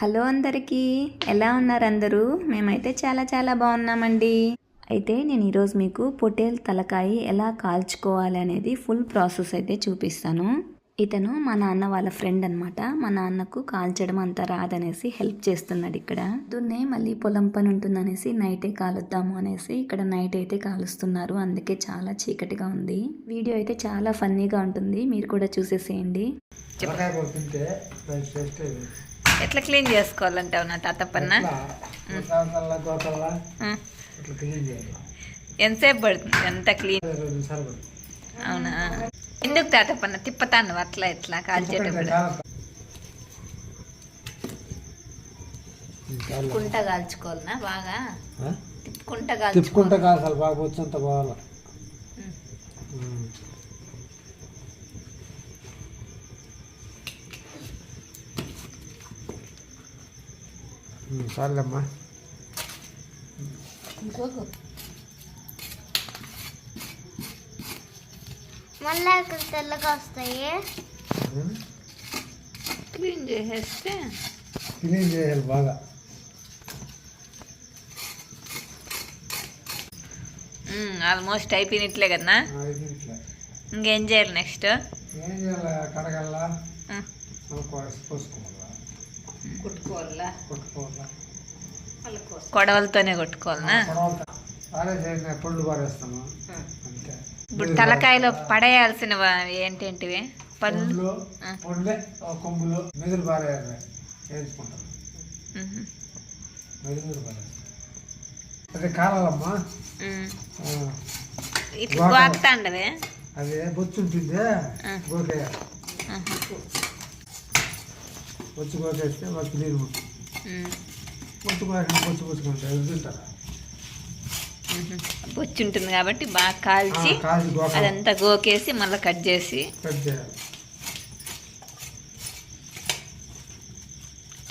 Hello అందరికీ ఎలా ఉన్నారు అందరూ మేమైతే చాలా చాలా బాగున్నామండి. అయితే నేను ఈరోజు మీకు పొటేల్ తలకాయ ఎలా కాల్చుకోవాలి అనేది ఫుల్ ప్రాసెస్ అయితే చూపిస్తాను. ఇతను మా నాన్న వాళ్ళ ఫ్రెండ్ అనమాట మా నాన్నకు కాల్చడం అంత రాదనేసి హెల్ప్ చేస్తున్నాడు ఇక్కడ. దున్నే మళ్ళీ పొలం పని ఉంటుందనేసి నైటే కాలుద్దాము అనేసి ఇక్కడ నైట్ అయితే కాలుస్తున్నారు. అందుకే చాలా చీకటిగా ఉంది. వీడియో అయితే చాలా ఫన్నీగా ఉంటుంది. మీరు కూడా చూసేసేయండి. ఎట్లా క్లీన్ చేసుకోవాలంటావు నా తాత పన్న గోకల్లా గోకల్లా ఇట్లా క్లీన్ చేయాలి? ఎంతసేపు పడుతుంది? ఎంత క్లీన్? అవునా? ఎందుకు తాత పన్న తిప్పతాను అట్లా ఇట్లా కాల్చేటప్పుడు కుంట కాల్చుకోవాలనా? బాగా? తిప్పుకుంట కాల్చుకో. తిప్పుకుంటే కాసాలి బాగా వచ్చేంత పోవాలి. చాలమ్మా మళ్ళీ అక్కడ తెల్లగా వస్తాయి. క్లీన్ చేసేస్తే. క్లీన్ చేయాలి బాగా. ఆల్మోస్ట్ అయిపోయినట్లే కదా ఇంకేం చేయాలి నెక్స్ట్? ఏం చేయాలి? కడగల్లా? కుట్టుకోవాలా కొట్టుకోవాలా కొడవలతోనే కొట్టుకోవాలనా? పళ్ళు పారేస్తాము అంతే. ఇప్పుడు తలకాయలో పడేయాల్సినవి ఏంటేంటివి? పళ్ళు? కొమ్ములు మెదులు పారేయాలి. వేసుకుంటాం మ్మ్. మెదులు పారేస్తాం అదే కాలాలమ్మా ఇట్లా అది బొచ్చు ఉంటుంది. గోకేయాలి. బొచ్చు గోకేస్తే నీరు మ్మ్. బొచ్చు గోకిన బొచ్చు ఉంటుంది కాబట్టి బాగా కాల్చి అదంతా గోకేసి మళ్ళీ కట్ చేసి కట్ చేయాలి.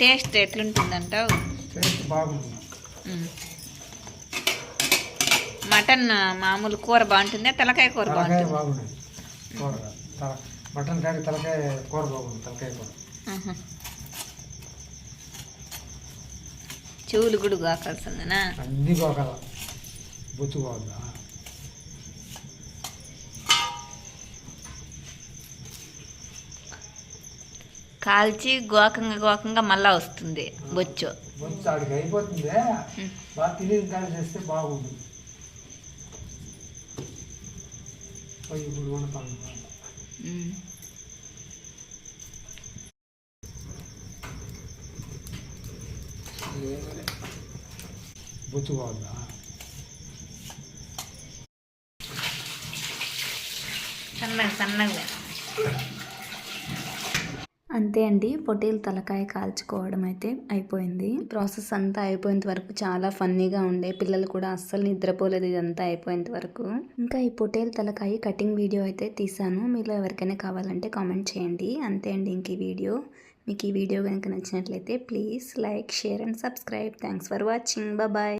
టేస్ట్ ఎట్లుంటుందంటావు బాగుంటుంది. మటన్ మామూలు కూర బాగుంటుందా? తలకాయ కూర బాగుంటుంది? మటన్ కానీ తలకాయ కూర బాగుంది తలకాయ కూర. చెవులు కూడా గోకాల్సిందేనా? అన్నీ గోకాల. బొచ్చు బాగుందా కాల్చి గోకంగా గోకంగా మళ్ళా వస్తుంది బొచ్చు. బొచ్చు ఆడికి అయిపోతుంది. బాగా చేస్తే బాగుంది ఇప్పుడు వండుతాను బొచ్చు బాగుందా సన్నగా సన్నగా. అంతే అండి. పొటేల్ తలకాయ కాల్చుకోవడం అయితే అయిపోయింది. ప్రాసెస్ అంతా అయిపోయేంత వరకు చాలా ఫన్నీగా ఉండే. పిల్లలు కూడా అస్సలు నిద్రపోలేదు ఇదంతా అయిపోయేంత వరకు. ఇంకా ఈ పొటేల్ తలకాయ కటింగ్ వీడియో అయితే తీసాను మీలో ఎవరికైనా కావాలంటే కామెంట్ చేయండి. అంతే అండి ఇంక ఈ వీడియో. మీకు ఈ వీడియో కనుక నచ్చినట్లయితే please like share and subscribe. Thanks for watching. Bye.